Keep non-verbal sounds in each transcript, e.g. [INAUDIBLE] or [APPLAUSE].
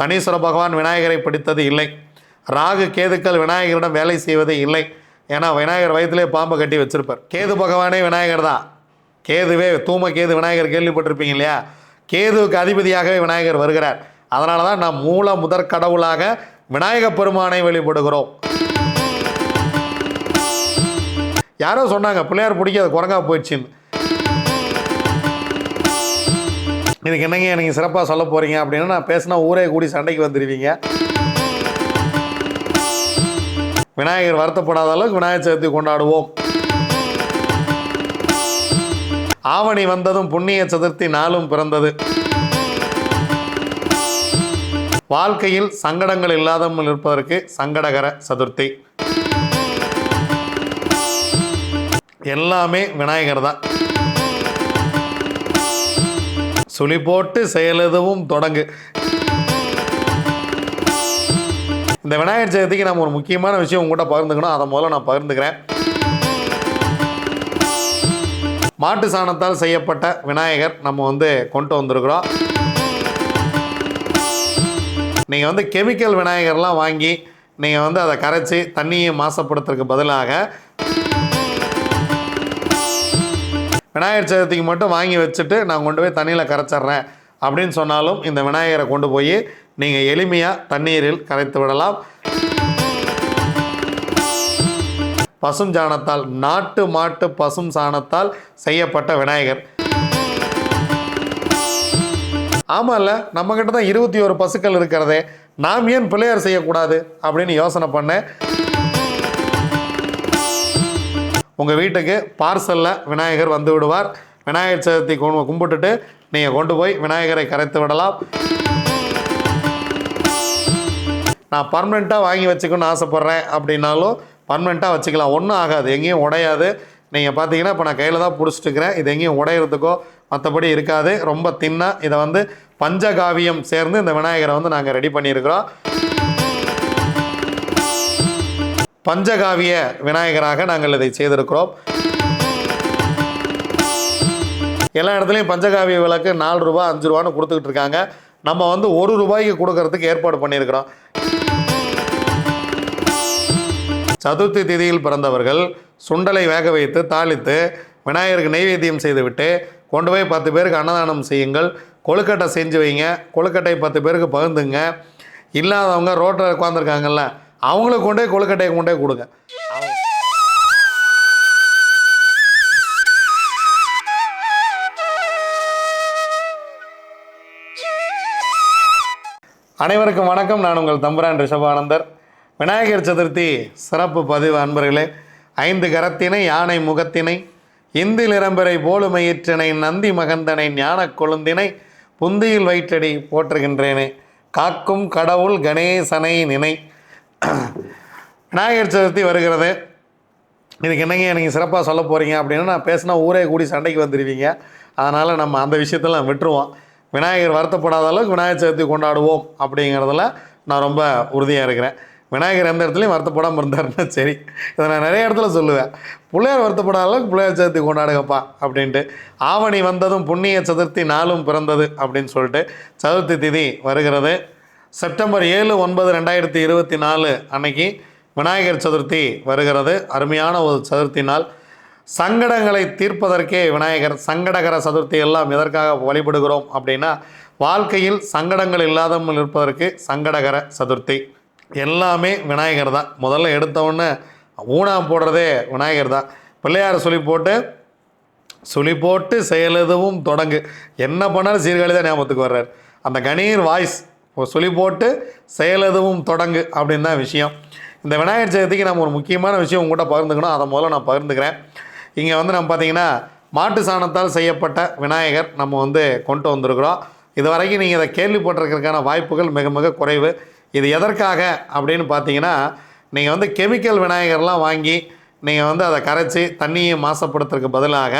சனீஸ்வர பகவான் விநாயகரை பிடித்தது இல்லை. ராகு கேதுக்கள் விநாயகரிடம் வேலை செய்வது இல்லை. ஏன்னா விநாயகர் வயதிலே பாம்பை கட்டி வச்சிருப்பார். கேது பகவானே விநாயகர் தான். கேதுவே தூம கேது விநாயகர் கேள்விப்பட்டிருப்பீங்க இல்லையா? கேதுவுக்கு அதிபதியாகவே விநாயகர் வருகிறார். அதனால தான் நாம் மூல முதற் கடவுளாக விநாயக பெருமானை வழிபடுகிறோம். யாரோ சொன்னாங்க பிள்ளையார் பிடிக்க அது குரங்கா போயிடுச்சுன்னு. இதுக்கு என்னங்க நீங்கள் சிறப்பாக சொல்ல போகிறீங்க அப்படின்னா நான் பேசினா ஊரே கூடி சண்டைக்கு வந்துடுவீங்க விநாயகர் வருத்தப்படாத அளவுக்கு விநாயகர் சதுர்த்தி கொண்டாடுவோம். ஆவணி வந்ததும் புண்ணிய சதுர்த்தி நாளும் பிறந்தது. வாழ்க்கையில் சங்கடங்கள் இல்லாதமல் இருப்பதற்கு சங்கடகர சதுர்த்தி. எல்லாமே விநாயகர் தான். சுழி போட்டு செயலெதுவும் தொடங்கு. இந்த விநாயகர் சதுர்த்திக்கு நம்ம ஒரு முக்கியமான விஷயம் உங்கள்கிட்ட பகிர்ந்துக்கணும். அதை முதல்ல நான் பகிர்ந்துக்கிறேன். மாட்டு சாணத்தால் செய்யப்பட்ட விநாயகர் நம்ம வந்து கொண்டு வந்திருக்கிறோம். நீங்கள் வந்து கெமிக்கல் விநாயகர்லாம் வாங்கி நீங்கள் வந்து அதை கரைச்சி தண்ணியை மாசப்படுத்துறதுக்கு பதிலாக விநாயகர் சதுர்த்திக்கு மட்டும் வாங்கி வச்சுட்டு நான் கொண்டு போய் தண்ணியில் கரைச்சிட்றேன் அப்படின்னு சொன்னாலும் இந்த விநாயகரை கொண்டு போய் நீங்கள் எளிமையாக தண்ணீரில் கரைத்து விடலாம். பசும் சாணத்தால் நாட்டு மாட்டு பசும் சாணத்தால் செய்யப்பட்ட விநாயகர். ஆமாம்ல நம்மக்கிட்ட தான் இருபத்தி ஒரு பசுக்கள் இருக்கிறதே நாம் ஏன் பிள்ளையார் செய்யக்கூடாது அப்படின்னு யோசனை பண்ணேன். உங்கள் வீட்டுக்கு பார்சலில் விநாயகர் வந்து விடுவார். விநாயகர் சதுர்த்தி கும்பிட்டுட்டு நீங்கள் கொண்டு போய் விநாயகரை கரைத்து விடலாம். நான் பர்மனெண்ட்டாக வாங்கி வச்சுக்கணும்னு ஆசைப்பட்றேன் அப்படின்னாலும் பர்மனெண்ட்டாக வச்சுக்கலாம். ஒன்றும் ஆகாது. எங்கேயும் உடையாது. நீங்கள் பார்த்தீங்கன்னா இப்போ நான் கையில் தான் பிடிச்சிட்டுக்கிறேன் இது எங்கேயும் உடையிறதுக்கோ மற்றபடி இருக்காது. ரொம்ப தின்னாக இதை வந்து பஞ்சகாவியம் சேர்ந்து இந்த விநாயகரை வந்து நாங்கள் ரெடி பண்ணியிருக்கிறோம். பஞ்சகாவிய விநாயகராக நாங்கள் இதை செய்திருக்கிறோம். எல்லா இடத்துலையும் பஞ்சகாவிய விளக்கு நாலு ரூபா அஞ்சு ரூபான்னு கொடுத்துக்கிட்டு இருக்காங்க. நம்ம வந்து ஒரு ரூபாய்க்கு கொடுக்கறதுக்கு ஏற்பாடு பண்ணியிருக்கிறோம். சதுர்த்தி திதியில் பிறந்தவர்கள் சுண்டலை வேக வைத்து தாளித்து விநாயகருக்கு நெய்வேத்தியம் செய்துவிட்டு கொண்டு போய் பத்து பேருக்கு அன்னதானம் செய்யுங்கள். கொழுக்கட்டை செஞ்சு வைங்க. கொழுக்கட்டை பத்து பேருக்கு பகிர்ந்துங்க. இல்லாதவங்க ரோட்டில் உட்காந்துருக்காங்கல்ல அவங்களுக்கு கொண்டே கொழுக்கட்டையை கொண்டே கொடுங்க. அனைவருக்கும் வணக்கம். நான் உங்கள் தம்புரான் ரிஷபானந்தர். விநாயகர் சதுர்த்தி சிறப்பு பதிவு அன்பர்களே. ஐந்து கரத்தினை யானை முகத்தினை இந்து நிரம்பரை போலுமையிற்றினை நந்தி மகந்தனை ஞான கொழுந்தினை புந்தியில் வயிற்றடி போற்றுகின்றேனே. காக்கும் கடவுள் கணேசனை நினை. [CLEARS THROAT] விநாயகர் சதுர்த்தி வருகிறது. இதுக்கு என்னங்க நீங்கள் சிறப்பாக சொல்ல போகிறீங்க அப்படின்னா நான் பேசினா ஊரே கூடி சண்டைக்கு வந்துடுவீங்க அதனால் நம்ம அந்த விஷயத்தெல்லாம் விட்டுருவோம். விநாயகர் வருத்தப்படாத அளவுக்கு விநாயகர் சதுர்த்தி கொண்டாடுவோம் அப்படிங்கிறதுல நான் ரொம்ப உறுதியாக இருக்கிறேன். விநாயகர் எந்த இடத்துலையும் வருத்தப்படாமல் இருந்தாருன்னா சரி. இதை நான் நிறைய இடத்துல சொல்லுவேன். பிள்ளையார் வருத்தப்படாத அளவுக்கு பிள்ளையார் சதுர்த்தி கொண்டாடுங்கப்பா அப்படின்ட்டு. ஆவணி வந்ததும் புண்ணிய சதுர்த்தி நாளும் பிறந்தது அப்படின்னு சொல்லிட்டு சதுர்த்தி திதி வருகிறது. செப்டம்பர் ஏழு ஒன்பது ரெண்டாயிரத்தி இருபத்தி நாலு அன்னைக்கு விநாயகர் சதுர்த்தி வருகிறது. அருமையான ஒரு சதுர்த்தி நாள். சங்கடங்களை தீர்ப்பதற்கே விநாயகர் சங்கடகர சதுர்த்தி எல்லாம் எதற்காக வழிபடுகிறோம் அப்படின்னா வாழ்க்கையில் சங்கடங்கள் இல்லாதமல் இருப்பதற்கு சங்கடகர சதுர்த்தி. எல்லாமே விநாயகர் தான். முதல்ல எடுத்தவுடனே ஊனா போடுறதே விநாயகர் தான். பிள்ளையார் சொல்லி போட்டு சுழி போட்டு செயலெதுவும் தொடங்கு. என்ன பண்ணாலும் சீர்காழி தான் ஞாபகத்துக்கு வர்றார். அந்த கணீர் வாய்ஸ் சுழி போட்டு செயலெதுவும் தொடங்கு அப்படின்னு தான் விஷயம். இந்த விநாயகர் சதுர்த்திக்கு நம்ம ஒரு முக்கியமான விஷயம் உங்கள்கிட்ட பகிர்ந்துக்கணும். அதை முதல்ல நான் பகிர்ந்துக்கிறேன். இங்கே வந்து நம்ம பார்த்தீங்கன்னா மாட்டு சாணத்தால் செய்யப்பட்ட விநாயகர் நம்ம வந்து கொண்டு வந்திருக்கிறோம். இது வரைக்கும் நீங்கள் இதை கேள்விப்பட்டிருக்கிறதுக்கான வாய்ப்புகள் மிக மிக குறைவு. இது எதற்காக அப்படின்னு பார்த்தீங்கன்னா நீங்கள் வந்து கெமிக்கல் விநாயகர்லாம் வாங்கி நீங்கள் வந்து அதை கரைச்சி தண்ணியை மாசப்படுத்துறதுக்கு பதிலாக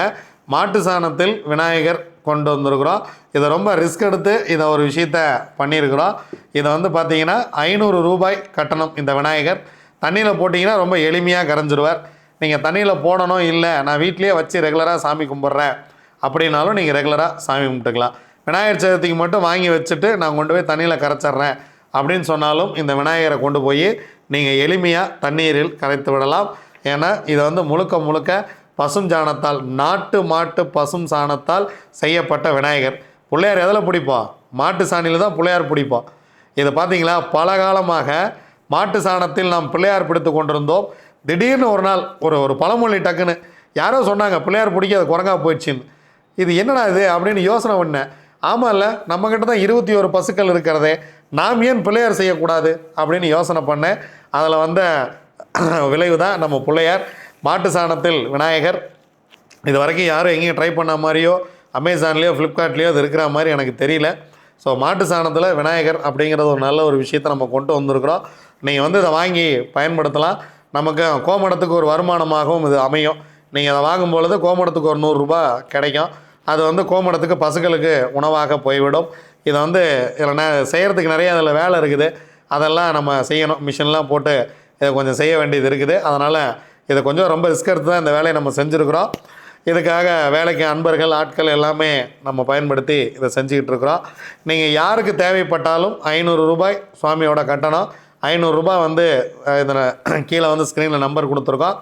மாட்டு சாணத்தில் விநாயகர் கொண்டு வந்திருக்கிறோம். இதை ரொம்ப ரிஸ்க் எடுத்து இதை ஒரு விஷயத்த பண்ணியிருக்கிறோம். இதை வந்து பார்த்தீங்கன்னா ஐநூறு ரூபாய் கட்டணம் இந்த விநாயகர். தண்ணியில் போட்டிங்கன்னா ரொம்ப எளிமையாக கரைஞ்சிருவார். நீங்கள் தண்ணியில் போடணும் இல்லை நான் வீட்லேயே வச்சு ரெகுலராக சாமி கும்பிட்றேன் அப்படின்னாலும் நீங்கள் ரெகுலராக சாமி கும்பிட்டுக்கலாம். விநாயகர் சதுர்த்திக்கு மட்டும் வாங்கி வச்சுட்டு நான் கொண்டு போய் தண்ணியில் கரைச்சிட்றேன் அப்படின்னு சொன்னாலும் இந்த விநாயகரை கொண்டு போய் நீங்கள் எளிமையாக தண்ணீரில் கரைத்து விடலாம். ஏன்னா இதை வந்து முழுக்க முழுக்க பசும் சாணத்தால் நாட்டு மாட்டு பசும் சாணத்தால் செய்யப்பட்ட விநாயகர். பிள்ளையார் எதில் பிடிப்போம் மாட்டு சாணியில் தான் பிள்ளையார் பிடிப்போம் இதை பார்த்தீங்களா பல காலமாக மாட்டு சாணத்தில் நாம் பிள்ளையார் பிடித்து கொண்டிருந்தோம். திடீர்னு ஒரு நாள் ஒரு ஒரு பழமொழி டக்குன்னு யாரோ சொன்னாங்க பிள்ளையார் பிடிக்க அது குரங்கா போயிடுச்சின்னு. இது என்னடா இது? அப்படின்னு யோசனை பண்ணேன் ஆமாம்ல நம்மக்கிட்ட தான் இருபத்தி ஒரு பசுக்கள் இருக்கிறதே நாம் ஏன் பிள்ளையார் செய்யக்கூடாது? அப்படின்னு யோசனை பண்ணேன் அதில் வந்த விளைவு தான் நம்ம பிள்ளையார். மாட்டு சாணத்தில் விநாயகர். இது வரைக்கும் யாரும் எங்கேயும் ட்ரை பண்ண மாதிரியோ அமேசான்லேயோ ஃப்ளிப்கார்ட்லேயோ அது இருக்கிற மாதிரி எனக்கு தெரியல. ஸோ மாட்டு சாணத்தில் விநாயகர் அப்படிங்கிறது ஒரு நல்ல ஒரு விஷயத்தை நம்ம கொண்டு வந்திருக்கிறோம். நீங்கள் வந்து இதை வாங்கி பயன்படுத்தலாம். நமக்கு கோமடத்துக்கு ஒரு வருமானமாகவும் இது அமையும். நீங்கள் அதை வாங்கும் பொழுது கோமடத்துக்கு ஒரு நூறுரூபா கிடைக்கும். அது வந்து கோமடத்துக்கு பசுக்களுக்கு உணவாக போய்விடும். இதை வந்து இதில் ந செய்கிறதுக்கு நிறைய அதில் வேலை இருக்குது. அதெல்லாம் நம்ம செய்யணும். மிஷின்லாம் போட்டு இதை கொஞ்சம் செய்ய வேண்டியது இருக்குது. அதனால் இதை கொஞ்சம் ரொம்ப ரிஸ்க் எடுத்து தான் இந்த வேலையை நம்ம செஞ்சுருக்குறோம். இதுக்காக வேலைக்கு அன்பர்கள் ஆட்கள் எல்லாமே நம்ம பயன்படுத்தி இதை செஞ்சுக்கிட்டு இருக்கிறோம். நீங்கள் யாருக்கு தேவைப்பட்டாலும் ஐநூறு ரூபாய் சுவாமியோட கட்டணம். ஐநூறுரூபா வந்து இதில் [CLEARS THROAT] கீழே வந்து ஸ்க்ரீனில் நம்பர் கொடுத்துருக்கோம்.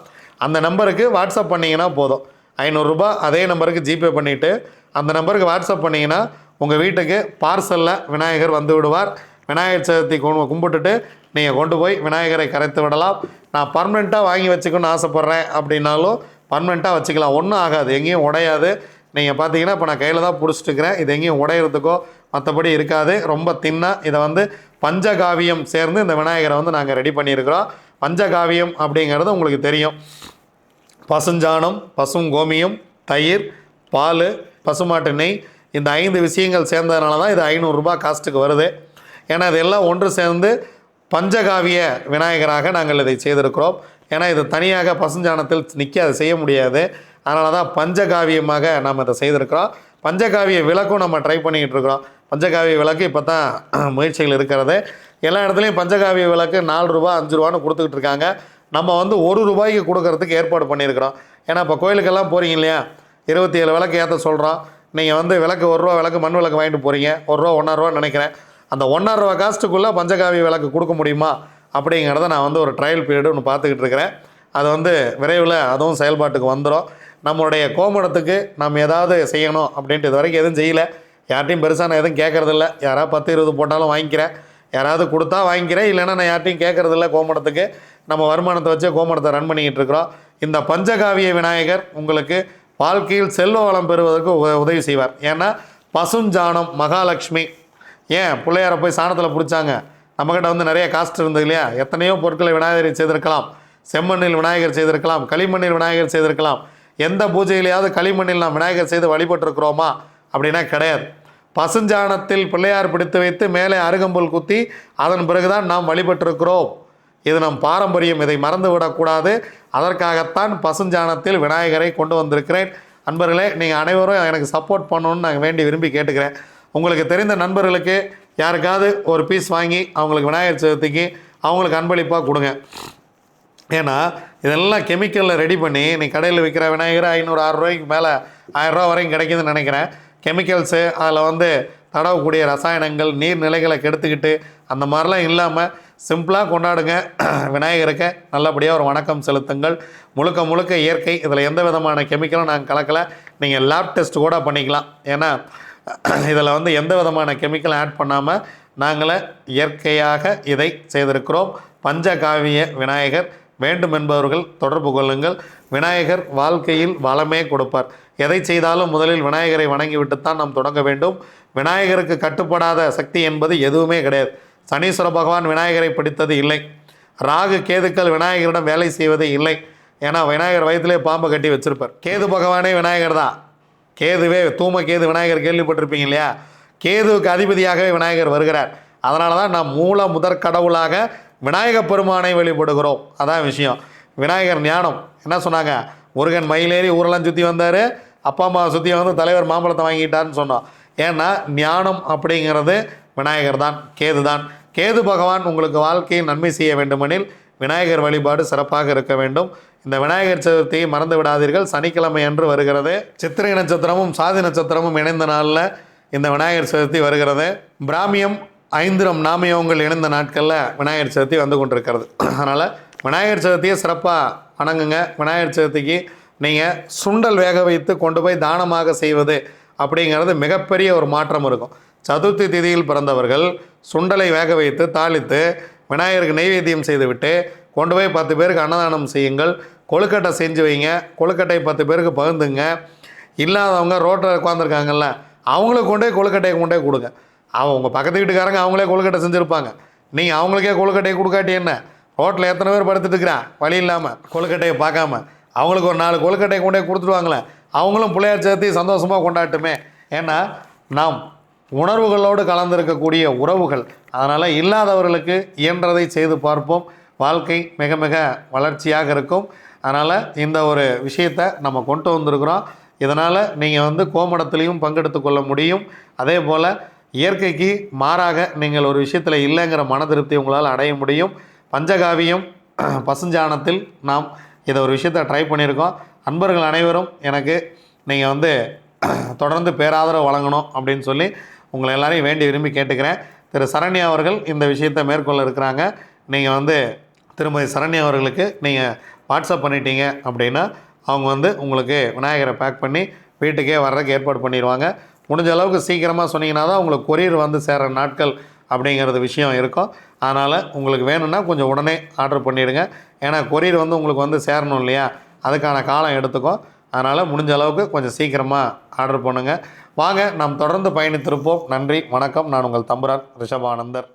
அந்த நம்பருக்கு வாட்ஸ்அப் பண்ணிங்கன்னா போதும். ஐநூறுரூபா அதே நம்பருக்கு ஜிபே பண்ணிவிட்டு அந்த நம்பருக்கு வாட்ஸ்அப் பண்ணிங்கன்னா உங்கள் வீட்டுக்கு பார்சலில் விநாயகர் வந்து விடுவார். விநாயகர் சதுர்த்தி கும்பிட்டுட்டு நீங்கள் கொண்டு போய் விநாயகரை கரைத்து விடலாம். நான் பர்மனெண்ட்டாக வாங்கி வச்சுக்கணும்னு ஆசைப்பட்றேன் அப்படின்னாலும் பர்மனெண்ட்டாக வச்சுக்கலாம். ஒன்றும் ஆகாது. எங்கேயும் உடையாது. நீங்கள் பார்த்தீங்கன்னா இப்போ நான் கையில் தான் பிடிச்சிட்டு இருக்கிறேன். இது எங்கேயும் உடையிறதுக்கோ மற்றபடி இருக்காது. ரொம்ப தின்னாக இதை வந்து பஞ்சகாவியம் சேர்ந்து இந்த விநாயகரை வந்து நாங்கள் ரெடி பண்ணியிருக்கிறோம். பஞ்சகாவியம் அப்படிங்கிறது உங்களுக்கு தெரியும். பசுஞ்சாணம் பசும் கோமியம் தயிர் பால் பசுமாட்டு நெய். இந்த ஐந்து விஷயங்கள் சேர்ந்ததுனால தான் இது ஐநூறுரூபா காஸ்ட்டுக்கு வருது. ஏன்னா இதெல்லாம் ஒன்று சேர்ந்து பஞ்சகாவிய விநாயகராக நாங்கள் இதை செய்திருக்கிறோம். ஏன்னா இது தனியாக பசுஞ்சாணத்தில் நிற்க அதை செய்ய முடியாது. அதனால தான் பஞ்சகாவியமாக நாம் இதை செய்திருக்கிறோம். பஞ்சகாவிய விளக்கும் நம்ம ட்ரை பண்ணிக்கிட்டு இருக்கிறோம். பஞ்சகாவிய விளக்கு இப்போ தான் [CLEARS THROAT] முயற்சிகள் இருக்கிறது. எல்லா இடத்துலையும் பஞ்சகாவிய விளக்கு நாலு ரூபா அஞ்சு ரூபான்னு கொடுத்துக்கிட்டு இருக்காங்க. நம்ம வந்து ஒரு ரூபாய்க்கு கொடுக்கறதுக்கு ஏற்பாடு பண்ணியிருக்கிறோம். ஏன்னா இப்போ கோயிலுக்கெல்லாம் போகிறீங்க இல்லையா? இருபத்தி ஏழு விளக்கு ஏற்ற சொல்கிறோம் நீங்கள் வந்து விளக்கு ஒரு ரூபா விளக்கு மண் விளக்கு வாங்கிட்டு போகிறீங்க ஒரு ரூபா ஒன்றரை ரூபா நினைக்கிறேன். அந்த ஒன்றரை ரூபா காஸ்ட்டுக்குள்ளே பஞ்சகாவிய விளக்கு கொடுக்க முடியுமா? அப்படிங்கிறத நான் வந்து ஒரு ட்ரையல் பீரியட் ஒன்று பார்த்துக்கிட்டு இருக்கிறேன். அது வந்து விரைவில் அதுவும் செயல்பாட்டுக்கு வந்துடும் நம்மளுடைய கோமணத்துக்கு நம்ம ஏதாவது செய்யணும் அப்படின்ட்டு இது வரைக்கும் எதுவும் செய்யலை. யார்ட்டையும் பெருசாக நான் எதுவும் கேட்குறதில்ல. யாராவது பத்து இருபது போட்டாலும் வாங்கிக்கிறேன். யாராவது கொடுத்தா வாங்கிக்கிறேன். இல்லைன்னா நான் யார்ட்டையும் கேட்குறதில்ல கோமணத்துக்கு. நம்ம வருமானத்தை வச்சு கோமணத்தை ரன் பண்ணிக்கிட்டு இருக்கிறோம். இந்த பஞ்சகாவிய விநாயகர் உங்களுக்கு வாழ்க்கையில் செல்வ வளம் பெறுவதற்கு உத- உதவி செய்வார். ஏன்னா பசுஞ்சானம் மகாலட்சுமி ஏன் பிள்ளையாரை போய் சாணத்தில் பிடிச்சாங்க? நம்மக்கிட்ட வந்து நிறைய காஸ்ட் இருந்தது இல்லையா? எத்தனையோ பொருட்களை விநாயகரை செய்திருக்கலாம். செம்மண்ணில் விநாயகர் செய்திருக்கலாம். களிமண்ணில் விநாயகர் செய்திருக்கலாம். எந்த பூஜையிலையாவது களிமண்ணில் நாம் விநாயகர் செய்து வழிபட்டிருக்கிறோமா? அப்படின்னா கிடையாது. பசுஞ்சாணத்தில் பிள்ளையார் பிடித்து வைத்து மேலே அருகம்புல் குத்தி அதன் பிறகுதான் நாம் வழிபட்டிருக்கிறோம். இது நம் பாரம்பரியம். இதை மறந்து விடக்கூடாது அதற்காகத்தான் பசுஞ்சாணத்தில் விநாயகரை கொண்டு வந்திருக்கிறேன். அன்பர்களே நீங்கள் அனைவரும் எனக்கு சப்போர்ட் பண்ணணும்னு நான் வேண்டி விரும்பி கேட்டுக்கிறேன். உங்களுக்கு தெரிந்த நண்பர்களுக்கு யாருக்காவது ஒரு பீஸ் வாங்கி அவங்களுக்கு விநாயகர் சதுர்த்திக்கு அவங்களுக்கு அன்பளிப்பாக கொடுங்க. ஏன்னா இதெல்லாம் கெமிக்கலில் ரெடி பண்ணி நீ கடையில் விற்கிற விநாயகர் ஐநூறு ஆறு ரூபாய்க்கு மேலே ஆயிரரூவா வரைக்கும் கிடைக்குதுன்னு நினைக்கிறேன். கெமிக்கல்ஸு அதில் வந்து தடவக்கூடிய ரசாயனங்கள் நீர்நிலைகளை கெடுத்துக்கிட்டு அந்த மாதிரிலாம் இல்லாமல் சிம்பிளாக கொண்டாடுங்க. [CLEARS THROAT] விநாயகருக்கு நல்லபடியாக ஒரு வணக்கம் செலுத்துங்கள். முழுக்க முழுக்க இயற்கை இதில் எந்த விதமான கெமிக்கலும் நாங்கள் கலக்கலை. நீங்கள் லேப் டெஸ்ட் கூட பண்ணிக்கலாம். ஏன்னா [CLEARS THROAT] இதில் வந்து எந்த விதமான கெமிக்கல் ஆட் பண்ணாமல் நாங்களே இயற்கையாக இதை செய்திருக்கிறோம். பஞ்சகாவிய விநாயகர் வேண்டும் என்பவர்கள் தொடர்பு கொள்ளுங்கள். விநாயகர் வாழ்க்கையில் வளமே கொடுப்பார். எதை செய்தாலும் முதலில் விநாயகரை வணங்கிவிட்டுத்தான் நாம் தொடங்க வேண்டும். விநாயகருக்கு கட்டுப்படாத சக்தி என்பது எதுவுமே கிடையாது. சனீஸ்வர பகவான் விநாயகரை பிடித்தது இல்லை. ராகு கேதுக்கள் விநாயகரிடம் வேலை செய்வது இல்லை. ஏன்னா விநாயகர் வயதிலே பாம்பு கட்டி வச்சிருப்பார். கேது பகவானே விநாயகர் தான். கேதுவே தூம கேது விநாயகர் கேள்விப்பட்டிருப்பீங்க இல்லையா? கேதுவுக்கு அதிபதியாகவே விநாயகர் வருகிறார். அதனால தான் நாம் மூல முதற் கடவுளாக விநாயகப் பெருமானை வழிபடுகிறோம். அதான் விஷயம். விநாயகர் ஞானம். என்ன சொன்னாங்க? முருகன் மயிலேறி ஊரெல்லாம் சுற்றி வந்தார். அப்பா அம்மாவை சுற்றி வந்து தலைவர் மாம்பழத்தை வாங்கிட்டான்னு சொன்னோம். ஏன்னா ஞானம் அப்படிங்கிறது விநாயகர் தான் கேது தான் கேது பகவான் உங்களுக்கு வாழ்க்கையில் நன்மை செய்ய வேண்டுமெனில் விநாயகர் வழிபாடு சிறப்பாக இருக்க வேண்டும். இந்த விநாயகர் சதுர்த்தியை மறந்து விடாதீர்கள் சனிக்கிழமை அன்று வருகிறது. சித்திரை நட்சத்திரமும் சாதி நட்சத்திரமும் இணைந்த நாளில் இந்த விநாயகர் சதுர்த்தி வருகிறது. பிராமியம் ஐந்திரம் நாமயோகங்கள் இணைந்த நாட்களில் விநாயகர் சதுர்த்தி வந்து கொண்டிருக்கிறது. அதனால் விநாயகர் சதுர்த்தியை சிறப்பாக வணங்குங்க. விநாயகர் சதுர்த்திக்கு நீங்கள் சுண்டல் வேக வைத்து கொண்டு போய் தானமாக செய்வது அப்படிங்கிறது மிகப்பெரிய ஒரு மாற்றம் இருக்கும். சதுர்த்தி திதியில் பிறந்தவர்கள் சுண்டலை வேக வைத்து தாளித்து விநாயகருக்கு நெய்வேத்தியம் செய்துவிட்டு கொண்டு போய் பத்து பேருக்கு அன்னதானம் செய்யுங்கள். கொழுக்கட்டை செஞ்சு வைங்க. கொழுக்கட்டை பத்து பேருக்கு பகிர்ந்துங்க. இல்லாதவங்க ரோட்டில் உட்காந்துருக்காங்கல்ல அவங்களுக்கு கொண்டே கொழுக்கட்டையை கொண்டே கொடுங்க. அவன் உங்கள் பக்கத்து வீட்டுக்காரங்க அவங்களே கொழுக்கட்டை செஞ்சுருப்பாங்க. நீங்கள் அவங்களுக்கே கொழுக்கட்டையை கொடுக்காட்டி என்ன? ரோட்டில் எத்தனை பேர் படுத்துட்டு இருக்கிறான்? வழி இல்லாமல் கொழுக்கட்டையை பார்க்காம. அவங்களுக்கு ஒரு நாலு கொழுக்கட்டையை கொண்டே கொடுத்துருவாங்களே அவங்களும் பிள்ளையார் சேர்த்து சந்தோஷமாக கொண்டாட்டுமே ஏன்னா நாம் உணர்வுகளோடு கலந்திருக்கக்கூடிய உறவுகள். அதனால் இல்லாதவர்களுக்கு இயன்றதை செய்து பார்ப்போம். வாழ்க்கை மிக மிக வளர்ச்சியாக இருக்கும். அதனால் இந்த ஒரு விஷயத்தை நம்ம கொண்டு வந்திருக்கிறோம். இதனால் நீங்கள் வந்து கோமடத்துலேயும் பங்கெடுத்து கொள்ள முடியும். அதே போல் இயற்கைக்கு மாறாக நீங்கள் ஒரு விஷயத்தில் இல்லைங்கிற மன திருப்தி உங்களால் அடைய முடியும். பஞ்சகாவியம் [CLEARS THROAT] பசுஞ்சாணத்தில் நாம் இதை ஒரு விஷயத்தை ட்ரை பண்ணியிருக்கோம். அன்பர்கள் அனைவரும் எனக்கு நீங்கள் வந்து [CLEARS THROAT] தொடர்ந்து பேராதரவு வழங்கணும் அப்படின்னு சொல்லி உங்களை எல்லாரையும் வேண்டி விரும்பி கேட்டுக்கிறேன். திரு சரண்யா அவர்கள் இந்த விஷயத்தை மேற்கொள்ள இருக்கிறாங்க. நீங்கள் வந்து திருமதி சரண்யா அவர்களுக்கு நீங்கள் வாட்ஸ்அப் பண்ணிட்டீங்க அப்படின்னா அவங்க வந்து உங்களுக்கு விநாயகரை பேக் பண்ணி வீட்டுக்கே வர்றதுக்கு ஏற்பாடு பண்ணிடுவாங்க. முடிஞ்ச அளவுக்கு சீக்கிரமாக சொன்னீங்கன்னா தான் உங்களுக்கு கொரியர் வந்து சேர்கிற நாட்கள் அப்படிங்கிறது விஷயம் இருக்கும். அதனால் உங்களுக்கு வேணும்னா கொஞ்சம் உடனே ஆர்டர் பண்ணிவிடுங்க ஏன்னா கொரியர் வந்து உங்களுக்கு வந்து சேரணும் இல்லையா? அதுக்கான காலம் எடுத்துக்கும். அதனால் முடிஞ்ச அளவுக்கு கொஞ்சம் சீக்கிரமாக ஆர்டர் பண்ணுங்கள் வாங்க நாம் தொடர்ந்து பயணித்திருப்போம். நன்றி வணக்கம். நான் உங்கள் தம்புரான் ரிஷபானந்தர்.